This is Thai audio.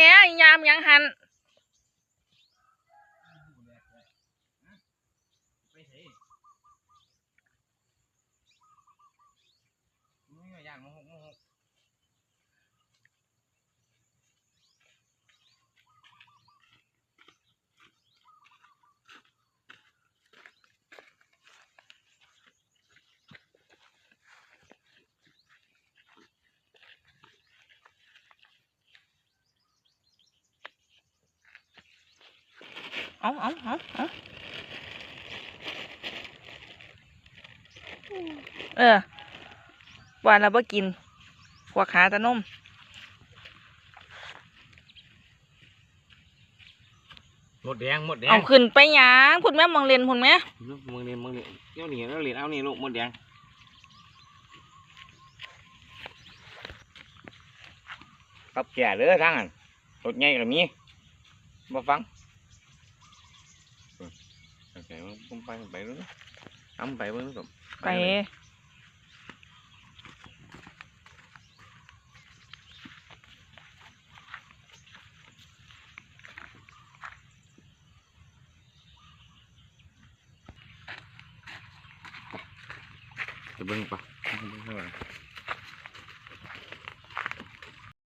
แม่ยามยังหันไปเถอะมึงอย่าย่านโมหกมหก เอาเอาเอาเอาเออว่าเราบ่กินพวกขาตะนมหมดแดงหมดแดงเอาขึ้นไปหยังพุ่นแม่มองเรียนพุ่นแม่มึงนี่มึงนี่เดี๋ยวนี่เราเรียนเอานี่ลูกหมดแดงกับแก่เลยทางนั้นรถใหญ่ก็มีมาฟังโอเคผมไปไปรู้ทำไปเบิ่งกับไปไปเบิ่ง ปะไปเบิ่งเท่าไหร่